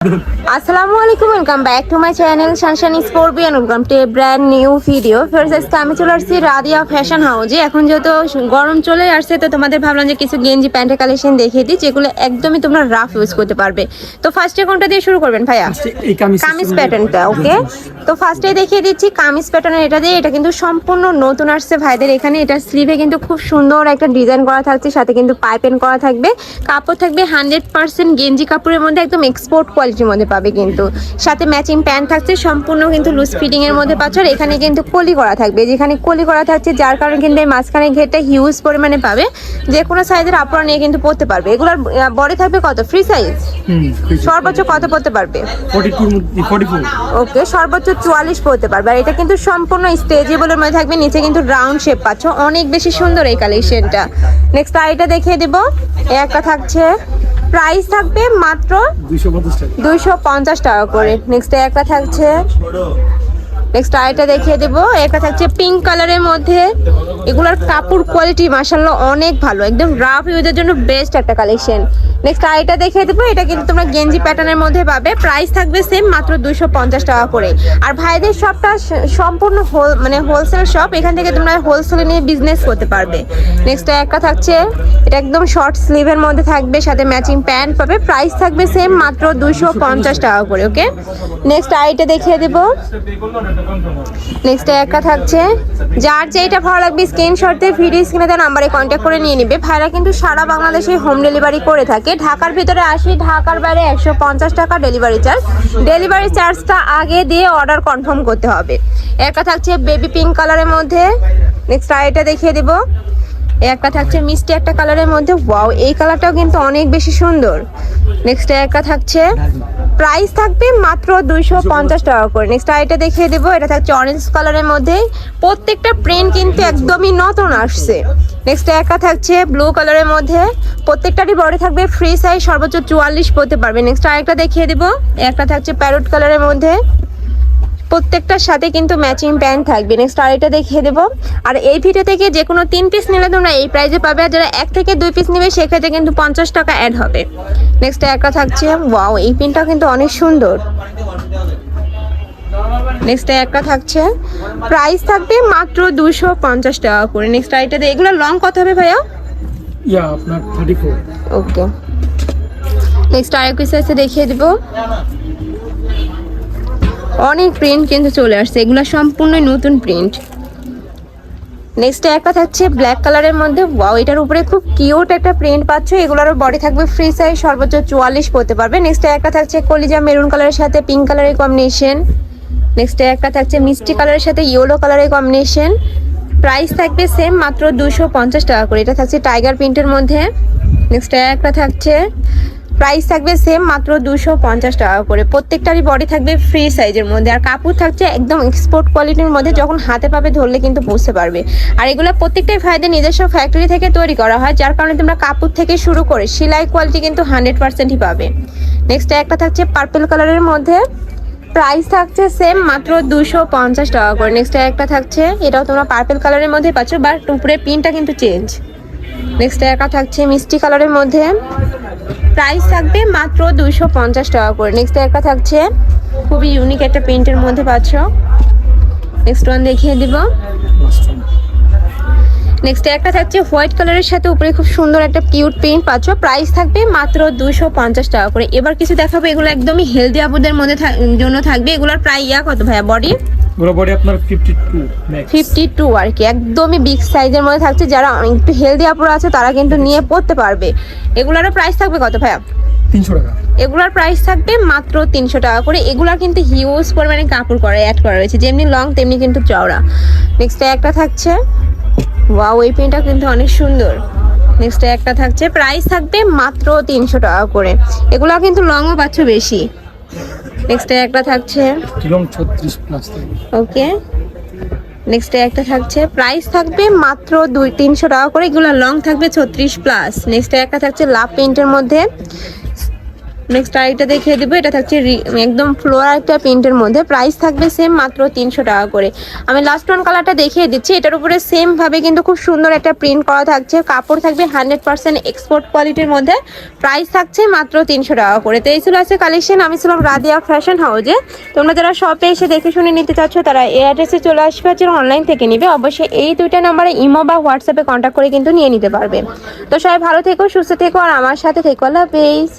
আসসালামু আলাইকুম welcome back to my channel সানশান scorpion welcome to a brand new video first আজকে আমি চলে আসছি রাদিয়া ফ্যাশন হাউজে এখন যেহেতু গরম চলে আসছে তো তোমাদের ভাবলাম যে কিছু গেঞ্জি প্যান্টের কালেকশন দেখিয়ে দিই যেগুলো একদমই তোমরা রাফ ইউজ করতে পারবে। তো ফার্স্টে কোনটা দিয়ে শুরু করবেন ভাইয়া? কামিজ প্যাটার্নটা ওকে তো ফার্স্টে দেখিয়ে দিচ্ছি কামিজ প্যাটার্নের এটা দিয়ে। এটা কিন্তু সম্পূর্ণ নতুন আসছে ভাইদের এখানে। এটা স্লিভে কিন্তু খুব সুন্দর একটা ডিজাইন করা থাকছে সাথে কিন্তু পাইপেন করা থাকবে। কাপড় থাকবে হান্ড্রেড পার্সেন্ট গেঞ্জি কাপড়ের মধ্যে একদম এক্সপোর্ট কোয়ালিটির মধ্যে পাবে কিন্তু। সাথে ম্যাচিং প্যান্ট থাকছে সম্পূর্ণ কিন্তু লুজ ফিটিং এর মধ্যে পাচ্ছ। আর এখানে কিন্তু কলি করা থাকবে। যেখানে কলি করা থাকছে যার কারণে কিন্তু এই মাঝখানে ঘেরটা হিউজ পরিমাণে পাবে। যে কোনো সাইজের আপনারা নিয়ে কিন্তু পড়তে পারবে। এগুলোর বডি থাকবে কত? ফ্রি সাইজ সর্বোচ্চ কত পড়তে পারবে? ওকে সর্বোচ্চ চুয়াল্লিশ পড়তে পারবে। আর এটা কিন্তু সম্পূর্ণ স্টেজেবলের মধ্যে থাকবে। নিচে কিন্তু রাউন্ড শেপ পাচ্ছ। অনেক বেশি সুন্দর এই কালেকশনটা। নেক্সট আইটা দেখিয়ে দিব। এ একটা থাকছে। প্রাইস থাকবে মাত্র দুইশো পঞ্চাশ টাকা করে। নেক্সট একটা থাকছে। নেক্সট আইটা দেখিয়ে দেব। একটা থাকছে পিঙ্ক কালারের মধ্যে। এগুলোর কাপড় কোয়ালিটি মাসাল্লাহ অনেক ভালো। একদম রাফ ইউজের জন্য বেস্ট একটা কালেকশন নেক্সট আইটা দেখিয়ে দেবো। এটা কিন্তু তোমরা গেঞ্জি প্যাটার্নের মধ্যে পাবে। প্রাইস থাকবে সেম মাত্র দুশো পঞ্চাশ টাকা করে। আর ভাইদের শপটা সম্পূর্ণ হোল মানে হোলসেল শপ এখান থেকে তোমরা হোলসেলে নিয়ে বিজনেস করতে পারবে। নেক্সট একটা থাকছে, এটা একদম শর্ট স্লিভের মধ্যে থাকবে, সাথে ম্যাচিং প্যান্ট পাবে। প্রাইস থাকবে সেম মাত্র দুশো পঞ্চাশ টাকা করে ওকে নেক্সট আইটা দেখিয়ে দেবো। নেক্সট একটা থাকছে। যার যেটা ভালো লাগবে স্ক্রিনশট দিয়ে ভিডিও স্ক্রিনে দেওয়া নাম্বারে কন্ট্যাক্ট করে নিয়ে নিবে। ভাইরা কিন্তু সারা বাংলাদেশে হোম ডেলিভারি করে থাকে। ঢাকার ভিতরে আসি। ঢাকার বাইরে একশো পঞ্চাশ টাকা ডেলিভারি চার্জ ডেলিভারি চার্জটা আগে দিয়ে অর্ডার কনফার্ম করতে হবে। একটা থাকছে বেবি পিঙ্ক কালারের মধ্যে। নেক্সট আইটা দেখিয়ে দেবো। একটা থাকছে মিষ্টি একটা কালারের মধ্যে। ওয়াও এই কালারটাও কিন্তু অনেক বেশি সুন্দর। নেক্সট একটা থাকছে প্রাইস থাকবে মাত্র দুইশো পঞ্চাশ টাকা করে। নেক্সট আইটা দেখিয়ে দেবো। এটা থাকছে অরেঞ্জ কালারের মধ্যে। প্রত্যেকটা প্রিন্ট কিন্তু একদমই নতুন আসছে। নেক্সট একটা থাকছে ব্লু কালারের মধ্যে। প্রত্যেকটারই বডি থাকবে ফ্রি সাইজ সর্বোচ্চ চুয়াল্লিশ পড়তে পারবে। নেক্সট আরেকটা দেখিয়ে দেবো। একটা থাকছে প্যারোট কালারের মধ্যে। প্রত্যেকটার সাথে কিন্তু ম্যাচিং প্যান্ট থাকবে। নেক্সট আরেকটা দেখিয়ে দেবো। আর এই ভিডিও থেকে যে কোনো তিন পিস নিলে তোমরা এই প্রাইজে পাবে। আর যারা এক থেকে দুই পিস নেবে, সেক্ষেত্রে কিন্তু পঞ্চাশ টাকা অ্যাড হবে। নেক্সট একটা থাকছে ওয়াও এই পিনটাও কিন্তু অনেক সুন্দর। নেক্সট একটা থাকছে। প্রাইস থাকবে মাত্র দুশো পঞ্চাশ টাকা করে। নেক্সট আইটাতে এগুলো লং কত হবে ভাইয়া? ইয়া আপনার থার্টি ফোর ওকে নেক্সট আরেক পিস আছে দেখিয়ে দিব। অনেক প্রিন্ট কিন্তু চলে আসছে। এগুলো সম্পূর্ণ নতুন প্রিন্ট নেক্সট একটা থাকছে ব্ল্যাক কালারের মধ্যে। ওয়াও এটার উপরে খুব কিউট একটা প্রিন্ট পাচ্ছ। এগুলোরও বডি থাকবে ফ্রি সাইজ সর্বোচ্চ চুয়াল্লিশ পড়তে পারবে। নেক্সট একটা থাকছে কলিজা মেরুন কালারের সাথে পিঙ্ক কালারের কম্বিনেশন নেক্সট একটা থাকছে মিষ্টি কালারের সাথে ইয়েলো কালারের কম্বিনেশন প্রাইস থাকবে সেম মাত্র দুশো টাকা করে। এটা থাকছে টাইগার প্রিন্টের মধ্যে। নেক্সট একটা থাকছে। প্রাইস থাকবে সেম মাত্র দুশো পঞ্চাশ টাকা করে। প্রত্যেকটারই বডি থাকবে ফ্রি সাইজের মধ্যে। আর কাপড় থাকছে একদম এক্সপোর্ট কোয়ালিটির মধ্যে। যখন হাতে পাবে ধরলে কিন্তু বুঝতে পারবে। আর এগুলো প্রত্যেকটাই ভাইদের নিজস্ব ফ্যাক্টরি থেকে তৈরি করা হয়। যার কারণে তোমরা কাপড় থেকে শুরু করে, সেলাই কোয়ালিটি কিন্তু হান্ড্রেড পার্সেন্টই পাবে। নেক্সট একটা থাকছে পার্পেল কালারের মধ্যে। প্রাইস থাকছে সেম মাত্র দুশো পঞ্চাশ টাকা করে। নেক্সট একটা থাকছে, এটাও তোমরা পার্পেল কালারের মধ্যে পাচ্ছ বাট উপরে পিনটা কিন্তু চেঞ্জ নেক্সট একটা থাকছে মিষ্টি কালারের মধ্যে। প্রাইস থাকবে মাত্র দুশো পঞ্চাশ টাকা করে। নেক্সট একটা থাকছে, খুবই ইউনিক একটা প্রিন্টের মধ্যে পাচ্ছ। নেক্সট ওয়ান দেখিয়ে দিব। নেক্সট একটা থাকছে হোয়াইট কালারের সাথে উপরে খুব সুন্দর একটা কিউট প্রিন্ট পাচ্ছ। প্রাইস থাকবে মাত্র দুশো পঞ্চাশ টাকা করে। এবার কিছু দেখাবো এগুলো একদমই হেলদি আপুদের মধ্যে জন্য থাকবে। এগুলোর প্রায় ইয়া কত ভাইয়া বডি আপনার ম্যাক্স আর কি একদমই বিগ সাইজের মধ্যে থাকছে। যারা একটু হেলদি আপুরা আছে তারা কিন্তু নিয়ে পড়তে পারবে। প্রাইস থাকবে কত ভাইয়া? তিনশো টাকা। এগুলার প্রাইস থাকবে মাত্র তিনশো টাকা করে। কিন্তু হিউজ পরিমাণে কাপড় করা অ্যাড করা রয়েছে। যেমনি লং তেমনি কিন্তু চওড়া। নেক্সট একটা থাকছে ওয়াও এই পেনটা কিন্তু অনেক সুন্দর। নেক্সট একটা থাকছে প্রাইস থাকবে মাত্র তিনশো টাকা করে। এগুলো কিন্তু লংও পাচ্ছ বেশি। নেক্সট একটা থাকছে। ওকে নেক্সট একটা থাকছে প্রাইস থাকবে মাত্র দুই তিনশো টাকা করে। এগুলো লং থাকবে ছত্রিশ প্লাস নেক্সট একটা থাকছে লাভ পেন্টের মধ্যে। নেক্সট আরেকটা দেখিয়ে দিব, এটা থাকছে একদম ফ্লোরাল একটা প্রিন্টের মধ্যে। প্রাইস থাকবে সেম মাত্র তিনশো টাকা করে। আমি লাস্ট ওয়ান কালারটা দেখিয়ে দিচ্ছি, এটার উপরে সেমভাবে কিন্তু খুব সুন্দর একটা প্রিন্ট করা থাকছে। কাপড় থাকবে হান্ড্রেড পার্সেন্ট এক্সপোর্ট কোয়ালিটির মধ্যে। প্রাইস থাকছে মাত্র তিনশো টাকা করে। তো এই ছিল আছে কালেকশন আমি ছিলাম রাদিয়া ফ্যাশন হাউজে তোমরা যারা শপে এসে দেখে শুনে নিতে চাচ্ছ, তারা এই অ্যাড্রেসে চলে আসবে যারা অনলাইন থেকে নিবে, অবশ্যই এই দুইটা নাম্বারে ইমো বা হোয়াটসঅ্যাপে কন্ট্যাক্ট করে কিন্তু নিয়ে নিতে পারবে। তো সবাই ভালো থেকো, সুস্থ থেকো, আর আমার সাথে থেকো। আল্লাহ হাফেজ।